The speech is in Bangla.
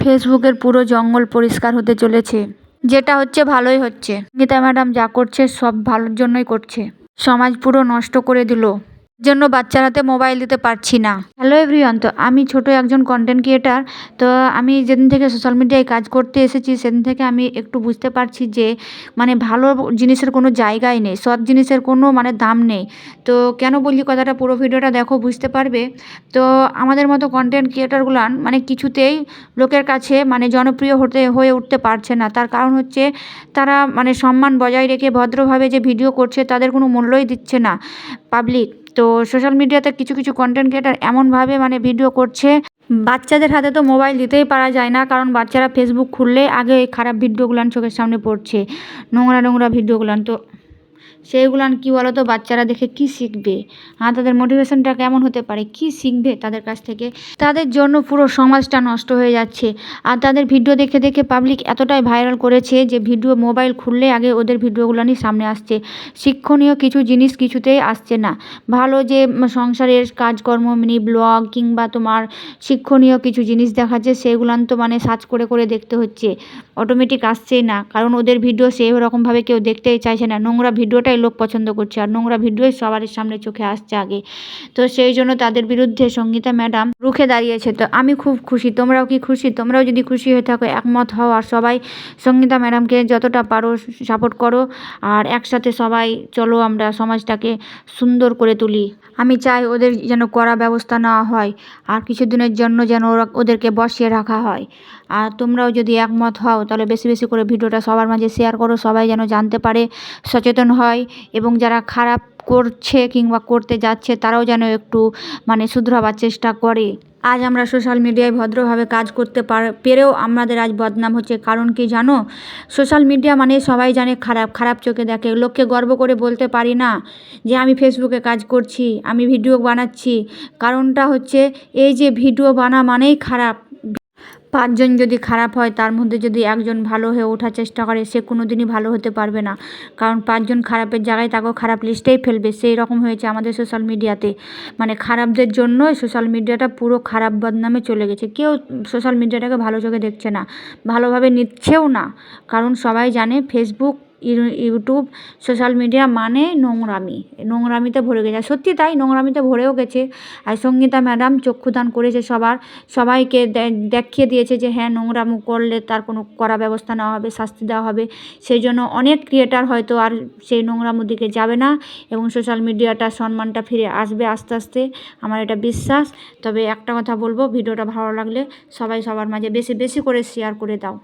ফেসবুকের পুরো জঙ্গল পরিষ্কার হতে চলেছে। যেটা হচ্ছে ভালোই হচ্ছে। গীতা ম্যাডাম যা করছে সব ভালোর জন্যই করছে। সমাজ পুরো নষ্ট করে দিল। জন্য বাচ্চার হাতে মোবাইল দিতে পারছি না। হ্যালো এভরিওয়ান তো আমি ছোট একজন কন্টেন্ট ক্রিয়েটার তো আমি যেদিন থেকে সোশ্যাল মিডিয়ায় কাজ করতে এসেছি, সেদিন থেকে আমি একটু বুঝতে পারছি যে মানে ভালো জিনিসের কোনো জায়গাই নেই, সৎ জিনিসের কোনো মানে দাম নেই। তো কেন বলি কথাটা পুরো ভিডিওটা দেখো, বুঝতে পারবে? তো আমাদের মতো কন্টেন্ট ক্রিয়েটারগুলান মানে কিছুতেই লোকের কাছে মানে জনপ্রিয় হতে, হয়ে উঠতে পারছে না। তার কারণ হচ্ছে তারা মানে সম্মান বজায় রেখে ভদ্রভাবে যে ভিডিও করছে, তাদের কোনো মূল্যই দিচ্ছে না পাবলিক তো সোশ্যাল মিডিয়াতে কিছু কিছু কন্টেন্ট ক্রিয়েটার এমনভাবে মানে ভিডিও করছে। বাচ্চাদের হাতে তো মোবাইল দিতেই পারা যায় না, কারণ বাচ্চারা ফেসবুক খুললে আগে খারাপ ভিডিওগুলান চোখের সামনে পড়ছে, নোংরা নোংরা ভিডিওগুলান তো সেইগুলান কী বলো তো বাচ্চারা দেখে কি শিখবে? আর তাদের মোটিভেশনটা কেমন হতে পারে? কি শিখবে তাদের কাছ থেকে? তাদের জন্য পুরো সমাজটা নষ্ট হয়ে যাচ্ছে। আর তাদের ভিডিও দেখে দেখে পাবলিক এতটাই ভাইরাল করেছে যে ভিডিও মোবাইল খুললে আগে ওদের ভিডিওগুলানই সামনে আসছে। শিক্ষণীয় কিছু জিনিস কিছুতেই আসছে না। ভালো যে সংসারের কাজকর্ম মিনি ব্লগ কিংবা তোমার শিক্ষণীয় কিছু জিনিস দেখাচ্ছে সেগুলান তো মানে সার্চ করে করে দেখতে হচ্ছে। অটোমেটিক আসছেই না। কারণ ওদের ভিডিও সেই রকমভাবে কেউ দেখতেই চাইছে না। নোংরা ভিডিওটাই লোক পছন্দ করছে আর নোংরা ভিডিওই সবার সামনে চোখে আসছে আগে। তো সেই জন্য তাদের বিরুদ্ধে সঙ্গীতা ম্যাডাম রুখে দাঁড়িয়েছে। তো আমি খুব খুশি, তোমরাও কি খুশি? তোমরাও যদি খুশি হয়ে থাকো, একমত হও আর সবাই সঙ্গীতা ম্যাডামকে যতটা পারো সাপোর্ট করো আর একসাথে সবাই চলো আমরা সমাজটাকে সুন্দর করে তুলি। আমি চাই ওদের যেন করা ব্যবস্থা নেওয়া হয় আর কিছুদিনের জন্য যেন ওরা ওদেরকে বসিয়ে রাখা হয়। আর তোমরাও যদি একমত হও, তাহলে বেশি বেশি করে ভিডিওটা সবার মাঝে শেয়ার করো, সবাই যেন জানতে পারে, সচেতন হয় এবং যারা খারাপ করছে কিংবা করতে যাচ্ছে তারাও যেন একটু মানে শুধরাবার চেষ্টা করে। আজ আমরা সোশ্যাল মিডিয়ায় ভদ্রভাবে কাজ করতে পার, পেরেও আমাদের আজ বদনাম হচ্ছে। কারণ কি জানো? সোশ্যাল মিডিয়া মানে সবাই জানে খারাপ খারাপ চোখে দেখে। লোককে গর্ব করে বলতে পারি না যে আমি ফেসবুকে কাজ করছি, আমি ভিডিও বানাচ্ছি। কারণটা হচ্ছে এই যে ভিডিও বানা মানেই খারাপ। পাঁচজন যদি খারাপ হয়, তার মধ্যে যদি একজন ভালো হয়ে ওঠার চেষ্টা করে, সে কোনো দিনই ভালো হতে পারবে না। কারণ পাঁচজন খারাপের জায়গায় তাকেও খারাপ লিস্টেই ফেলবে। সেই রকম হয়েছে আমাদের সোশ্যাল মিডিয়াতে মানে খারাপদের জন্যই সোশ্যাল মিডিয়াটা পুরো খারাপ বদনামে চলে গেছে। কেউ সোশ্যাল মিডিয়াটাকে ভালো চোখে দেখছে না। ভালোভাবে নিচ্ছেও না। কারণ সবাই জানে ফেসবুক ইউটিউব, সোশ্যাল মিডিয়া মানে নোংরামি। নোংরামিতে ভরে গেছে। সত্যি তাই, নোংরামিতে ভরেও গেছে। আর সঙ্গীতা ম্যাডাম চক্ষুদান করেছে সবার। সবাইকে দেখিয়ে দিয়েছে যে হ্যাঁ নোংরামো করলে তার কোনো করা ব্যবস্থা নেওয়া হবে, শাস্তি দেওয়া হবে। সেই জন্য অনেক ক্রিয়েটার হয়তো আর সেই নোংরামোর দিকে যাবে না এবং সোশ্যাল মিডিয়াটা, সম্মানটা ফিরে আসবে আস্তে আস্তে। আমার এটা বিশ্বাস। তবে একটা কথা বলব, ভিডিওটা ভালো লাগলে সবাই সবার মাঝে বেশি বেশি করে শেয়ার করে দাও।